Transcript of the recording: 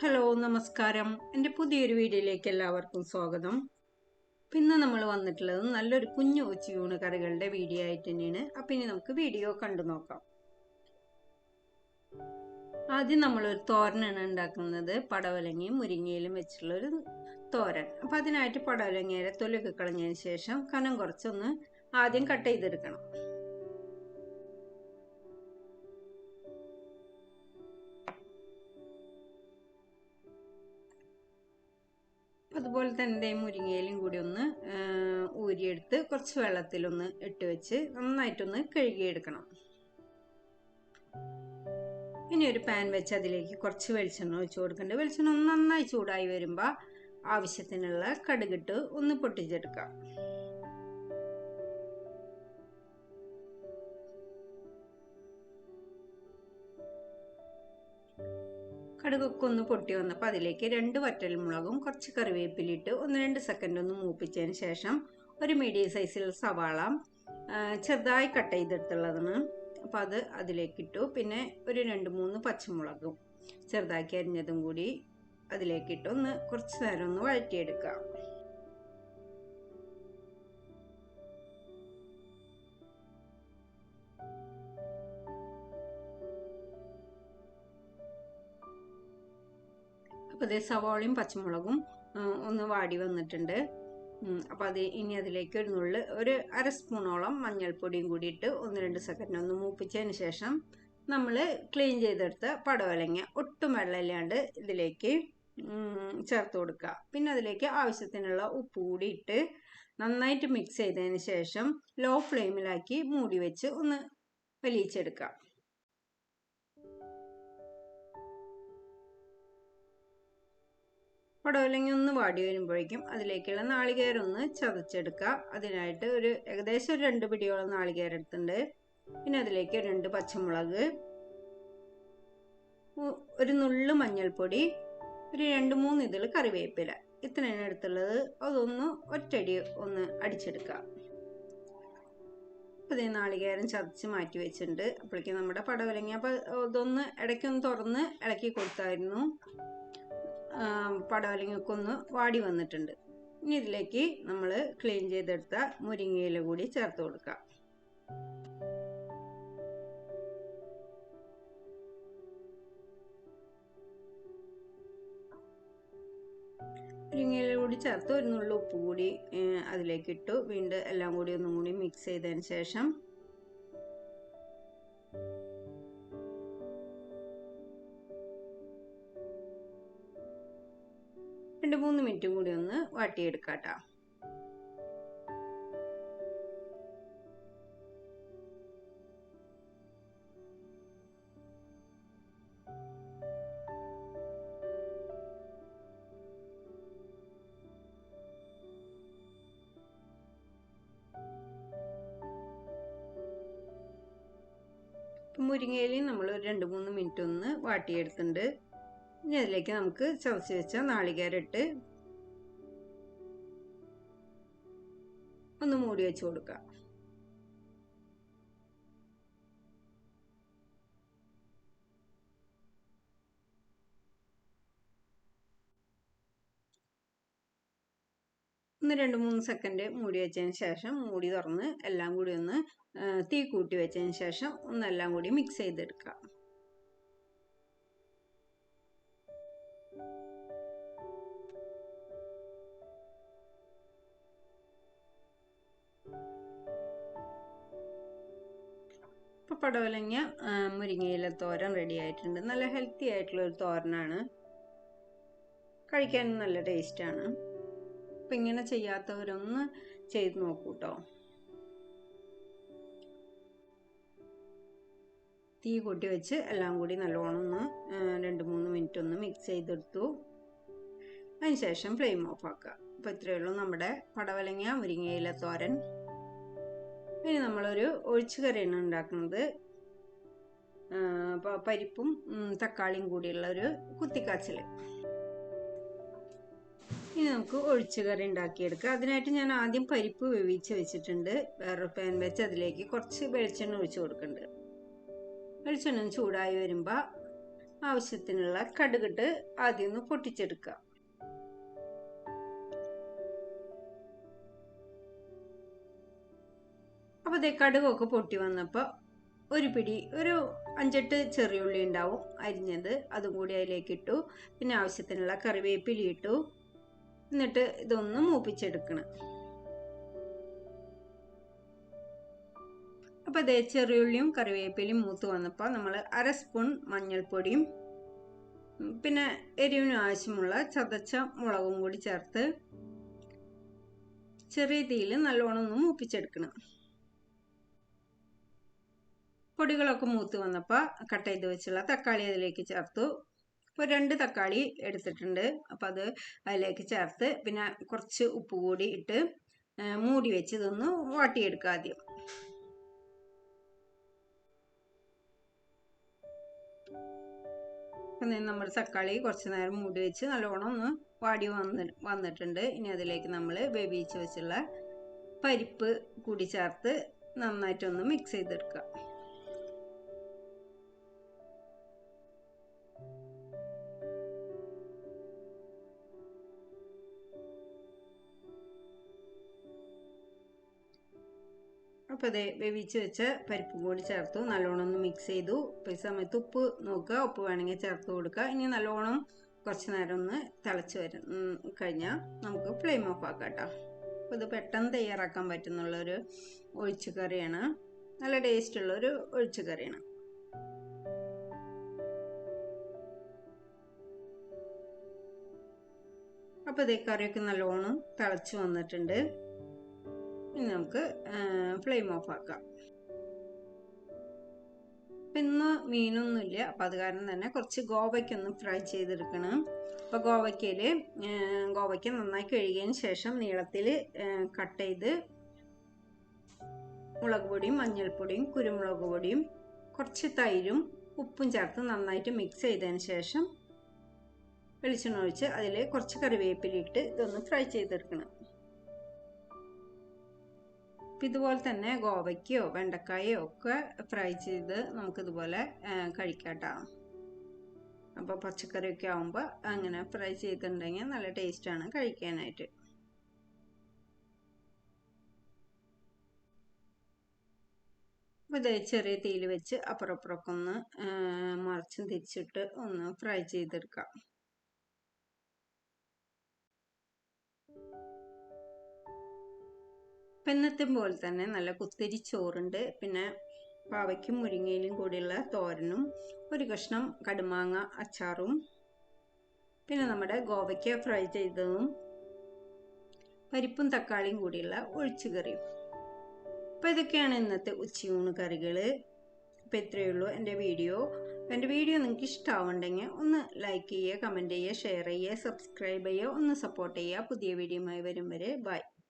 Hello നമസ്കാരം. എന്റെ പുതിയൊരു വീഡിയോയിലേക്ക് എല്ലാവർക്കും സ്വാഗതം. പിന്നെ നമ്മൾ വന്നിട്ടുള്ളത് നല്ലൊരു കുഞ്ഞു ഉച്ചയൂണ് കറികളുടെ വീഡിയോ ആയിട്ട് തന്നെയാണ്. അപ്പം ഇനി നമുക്ക് വീഡിയോ കണ്ടു നോക്കാം. ആദ്യം നമ്മളൊരു തോരനാണ് ഉണ്ടാക്കുന്നത്. പടവലങ്ങയും മുരിങ്ങയിലും വെച്ചിട്ടുള്ള ഒരു തോരൻ. അപ്പം അതിനായിട്ട് പടവലങ്ങയുടെ തൊലിയൊക്കെ കളഞ്ഞതിന് ശേഷം കനം കുറച്ചൊന്ന് ആദ്യം കട്ട് ചെയ്തെടുക്കണം. അതുപോലെ തന്നെ മുരിങ്ങയിലും കൂടി ഒന്ന് ഊരിയെടുത്ത് കുറച്ച് വെള്ളത്തിലൊന്ന് ഇട്ട് വെച്ച് നന്നായിട്ടൊന്ന് കഴുകിയെടുക്കണം. ഇനി ഒരു പാൻ വെച്ച് അതിലേക്ക് കുറച്ച് വെളിച്ചെണ്ണ ഒഴിച്ച് കൊടുക്കേണ്ടത് വെളിച്ചെണ്ണ ഒന്ന് നന്നായി ചൂടായി വരുമ്പോൾ ആവശ്യത്തിനുള്ള കടുകിട്ട് ഒന്ന് പൊട്ടിച്ചെടുക്കാം. കടുകൊക്കെ ഒന്ന് പൊട്ടി വന്നപ്പോൾ അതിലേക്ക് രണ്ട് വറ്റൽമുളകും കുറച്ച് കറിവേപ്പിലിട്ട് ഒന്ന് രണ്ട് സെക്കൻഡ് ഒന്ന് മൂപ്പിച്ചതിന് ശേഷം ഒരു മീഡിയം സൈസിൽ സവാള ചെറുതായി കട്ട് ചെയ്തെടുത്തുള്ളതാണ്. അപ്പോൾ അത് അതിലേക്കിട്ടു പിന്നെ ഒരു രണ്ട് മൂന്ന് പച്ചമുളകും ചെറുതാക്കി അരിഞ്ഞതും കൂടി അതിലേക്കിട്ട് ഒന്ന് കുറച്ച് നേരം ഒന്ന് വഴറ്റിയെടുക്കുക അപ്പോൾ സവാളയും പച്ചമുളകും ഒന്ന് വാടി വന്നിട്ടുണ്ട്. അപ്പോൾ അത് ഇനി അതിലേക്ക് ഒരു നുള്ള് ഒരു അര സ്പൂണോളം മഞ്ഞൾപ്പൊടിയും കൂടിയിട്ട് ഒന്ന് രണ്ട് സെക്കൻഡ് ഒന്ന് മൂപ്പിച്ചതിന് ശേഷം നമ്മൾ ക്ലീൻ ചെയ്തെടുത്ത പടവലങ്ങ ഒട്ടും വെള്ളമില്ലാണ്ട് ഇതിലേക്ക് ചേർത്ത് കൊടുക്കുക. പിന്നെ അതിലേക്ക് ആവശ്യത്തിനുള്ള ഉപ്പ് കൂടിയിട്ട് നന്നായിട്ട് മിക്സ് ചെയ്തതിന് ശേഷം ലോ ഫ്ലെയിമിലാക്കി മൂടി വെച്ച് ഒന്ന് വലിയിച്ചെടുക്കുക പടവലങ്ങ ഒന്ന് വാടി വരുമ്പോഴേക്കും അതിലേക്കുള്ള നാളികേരം ഒന്ന് ചതച്ചെടുക്കുക. അതിനായിട്ട് ഒരു ഏകദേശം ഒരു രണ്ട് പിടിയോളം നാളികേരം എടുത്തിട്ടുണ്ട്. പിന്നെ അതിലേക്ക് രണ്ട് പച്ചമുളക് ഒരു നുള്ളു മഞ്ഞൾപ്പൊടി ഒരു രണ്ട് മൂന്ന് ഇതിൽ കറിവേപ്പില. ഇത്രയാണ് എടുത്തുള്ളത്. അതൊന്ന് ഒറ്റടി ഒന്ന് അടിച്ചെടുക്കുക. അപ്പോൾ ഇതേ നാളികേരം ചതച്ച് മാറ്റി വെച്ചിട്ടുണ്ട്. അപ്പോഴേക്കും നമ്മുടെ പടവലങ്ങ അപ്പോൾ ഇതൊന്ന് ഇടയ്ക്കൊന്ന് തുറന്ന് ഇളക്കി കൊടുത്തായിരുന്നു. പടവലങ്ങയൊക്കെ വാടി വന്നിട്ടുണ്ട്. ഇനി ഇതിലേക്ക് നമ്മൾ ക്ലീൻ ചെയ്തെടുത്ത മുരിങ്ങയില കൂടി ചേർത്ത് കൊടുക്കാം. മുരിങ്ങയില കൂടി ചേർത്ത് ഒരു നുള്ളു ഉപ്പ് കൂടി അതിലേക്ക് ഇട്ടു. വീണ്ടും എല്ലാം കൂടി ഒന്നും കൂടി മിക്സ് ചെയ്തതിന് ശേഷം രണ്ട് മൂന്ന് മിനിറ്റും കൂടി ഒന്ന് വാട്ടിയെടുക്കാം മുരിങ്ങയിലും നമ്മൾ ഒരു രണ്ട് മൂന്ന് മിനിറ്റ് ഒന്ന് വാട്ടിയെടുത്തിട്ടുണ്ട്. ഇനി അതിലേക്ക് നമുക്ക് ചതച്ച് വെച്ച നാളികേരം ഇട്ട് ഒന്ന് മൂടി വെച്ച് കൊടുക്കാം ഒന്ന് രണ്ട് മൂന്ന് സെക്കൻഡ് മൂടി വെച്ചതിന് ശേഷം മൂടി തുറന്ന് എല്ലാം കൂടി ഒന്ന് തീ കൂട്ടി വെച്ചതിന് ശേഷം ഒന്നെല്ലാം കൂടി മിക്സ് ചെയ്തെടുക്കാം ഇപ്പോൾ പടവലങ്ങ മുരിങ്ങയില തോരൻ റെഡി ആയിട്ടുണ്ട്. നല്ല ഹെൽത്തി ആയിട്ടുള്ള ഒരു തോരനാണ്. കഴിക്കാൻ നല്ല ടേസ്റ്റാണ് അപ്പം ഇങ്ങനെ ചെയ്യാത്തവരൊന്ന് ചെയ്ത് നോക്കൂ കേട്ടോ തീ കൂട്ടി വെച്ച് എല്ലാം കൂടി നല്ലോണം ഒന്ന് രണ്ട് മൂന്ന് മിനിറ്റ് ഒന്ന് മിക്സ് ചെയ്തെടുത്തു. അതിനുശേഷം ഫ്ലെയിം ഓഫ് ആക്കുക. അപ്പോൾ ഇത്രയേ ഉള്ളൂ നമ്മുടെ പടവലങ്ങ മുരിങ്ങയില തോരൻ. ഇനി നമ്മളൊരു ഒഴിച്ചു കറിയാണ് ഉണ്ടാക്കുന്നത് പരിപ്പും തക്കാളിയും കൂടിയുള്ള ഒരു കുത്തിക്കാച്ചൽ ഇനി നമുക്ക് ഒഴിച്ചു കറി ഉണ്ടാക്കിയെടുക്കാം. അതിനായിട്ട് ഞാൻ ആദ്യം പരിപ്പ് വേവിച്ച് വെച്ചിട്ടുണ്ട്. വേറൊരു പാൻ വെച്ച് അതിലേക്ക് കുറച്ച് വെളിച്ചെണ്ണ ഒഴിച്ചു കൊടുക്കുന്നുണ്ട്. വെളിച്ചെണ്ണ ചൂടായി വരുമ്പോൾ ആവശ്യത്തിനുള്ള കടുകിട്ട് ആദ്യം ഒന്ന് പൊട്ടിച്ചെടുക്കുക. അപ്പോൾ കടുകൊക്കെ പൊട്ടി വന്നപ്പോൾ ഒരു പിടി ഒരു അഞ്ചെട്ട് ചെറിയുള്ളി ഉണ്ടാവും അരിഞ്ഞത് അതും കൂടി അതിലേക്ക് ഇട്ടു. പിന്നെ ആവശ്യത്തിനുള്ള കറിവേപ്പില ഇട്ടു. എന്നിട്ട് ഇതൊന്ന് മൂപ്പിച്ചെടുക്കണം. അപ്പോൾ അതേ ചെറിയുള്ളിയും കറിവേപ്പിലയും മൂത്ത് വന്നപ്പോൾ നമ്മൾ അര സ്പൂൺ മഞ്ഞൾപ്പൊടിയും പിന്നെ എരിവിന് ആവശ്യമുള്ള ചതച്ച മുളകും കൂടി ചേർത്ത് ചെറിയ തീയിൽ നല്ലോണം ഒന്ന് മൂപ്പിച്ചെടുക്കണം. പൊടികളൊക്കെ മൂത്ത് വന്നപ്പോൾ കട്ട് ചെയ്ത് വെച്ചുള്ള തക്കാളി അതിലേക്ക് ചേർത്തു. ഇപ്പോൾ രണ്ട് തക്കാളി എടുത്തിട്ടുണ്ട്. അപ്പോൾ അത് അതിലേക്ക് ചേർത്ത് പിന്നെ കുറച്ച് ഉപ്പ് കൂടി ഇട്ട് മൂടി വെച്ച് ഇതൊന്ന് വാട്ടിയെടുക്കുക ആദ്യം. നമ്മൾ തക്കാളി കുറച്ച് നേരം മൂടി വെച്ച് നല്ലോണം ഒന്ന് വാടി വന്ന് വന്നിട്ടുണ്ട്. ഇനി അതിലേക്ക് നമ്മൾ വേവിച്ച് വെച്ചുള്ള പരിപ്പ് കൂടി ചേർത്ത് നന്നായിട്ടൊന്ന് മിക്സ് ചെയ്തെടുക്കുക. അപ്പോൾ അതേ വേവിച്ച് വെച്ച പരിപ്പും കൂടി ചേർത്തു. നല്ലോണം ഒന്ന് മിക്സ് ചെയ്തു. അപ്പോൾ ഈ സമയത്ത് ഉപ്പ് നോക്കുക. ഉപ്പ് വേണമെങ്കിൽ ചേർത്ത് കൊടുക്കുക. ഇനി നല്ലോണം കുറച്ച് നേരം ഒന്ന് തിളച്ച് വരും കഴിഞ്ഞാൽ നമുക്ക് ഫ്ലെയിം ഓഫ് ആക്കാം കേട്ടോ. അപ്പോൾ ഇത് പെട്ടെന്ന് തയ്യാറാക്കാൻ പറ്റുന്നുള്ളൊരു ഒഴിച്ചു കറിയാണ്. നല്ല ടേസ്റ്റുള്ളൊരു ഒഴിച്ചു കറിയാണ്. അപ്പോൾ ഇതേ കറിയൊക്കെ നല്ലോണം തിളച്ച് വന്നിട്ടുണ്ട്. ഇനി നമുക്ക് ഫ്ലെയിം ഓഫ് ആക്കാം. ഇന്ന് മീനൊന്നുമില്ല. അപ്പം അത് കാരണം തന്നെ കുറച്ച് ഗോവയ്ക്കൊന്ന് ഫ്രൈ ചെയ്തെടുക്കണം. അപ്പോൾ ഗോവയ്ക്കയിൽ ഗോവയ്ക്ക് നന്നായി കഴുകിയതിന് ശേഷം നീളത്തിൽ കട്ട് ചെയ്ത് മുളക് പൊടിയും മഞ്ഞൾപ്പൊടിയും കുരുമുളക് പൊടിയും കുറച്ച് തൈരും ഉപ്പും ചേർത്ത് നന്നായിട്ട് മിക്സ് ചെയ്തതിന് ശേഷം വെളിച്ചെണ്ണ ഒഴിച്ച് അതിൽ കുറച്ച് കറിവേപ്പിലിട്ട് ഇതൊന്ന് ഫ്രൈ ചെയ്തെടുക്കണം. അപ്പം ഇതുപോലെ തന്നെ ഗോവയ്ക്കോ വെണ്ടക്കായോ ഒക്കെ ഫ്രൈ ചെയ്ത് നമുക്കിതുപോലെ കഴിക്കാട്ടോ. അപ്പോൾ പച്ചക്കറിയൊക്കെ ആകുമ്പോൾ അങ്ങനെ ഫ്രൈ ചെയ്തിട്ടുണ്ടെങ്കിൽ നല്ല ടേസ്റ്റാണ് കഴിക്കാനായിട്ട്. അപ്പോൾ ഇതേ ചെറിയ തീയിൽ വെച്ച് അപ്പുറം അപ്പുറമൊക്കെ ഒന്ന് മറിച്ചും തിരിച്ചിട്ട് ഒന്ന് ഫ്രൈ ചെയ്തെടുക്കാം. ഇന്നത്തെ പോലെ തന്നെ നല്ല കുത്തിരി ചോറുണ്ട്. പിന്നെ പാവയ്ക്കും മുരിങ്ങയിലും കൂടിയുള്ള തോരനും ഒരു കഷ്ണം കടുമാങ്ങ അച്ചാറും പിന്നെ നമ്മുടെ ഗോവയ്ക്ക ഫ്രൈ ചെയ്തതും പരിപ്പും തക്കാളിയും കൂടിയുള്ള ഒഴിച്ചുകറിയും അപ്പോൾ ഇതൊക്കെയാണ് ഇന്നത്തെ ഉച്ചയൂണ് കറികൾ അപ്പോൾ ഇത്രയേ ഉള്ളൂ എന്റെ വീഡിയോ. എന്റെ വീഡിയോ നിങ്ങൾക്ക് ഇഷ്ടമാവുണ്ടെങ്കിൽ ഒന്ന് ലൈക്ക് ചെയ്യുക കമന്റ് ചെയ്യുക ഷെയർ ചെയ്യുക സബ്സ്ക്രൈബ് ചെയ്യുക ഒന്ന് സപ്പോർട്ട് ചെയ്യുക. പുതിയ വീഡിയോയുമായി വരും വരെ. ബൈ.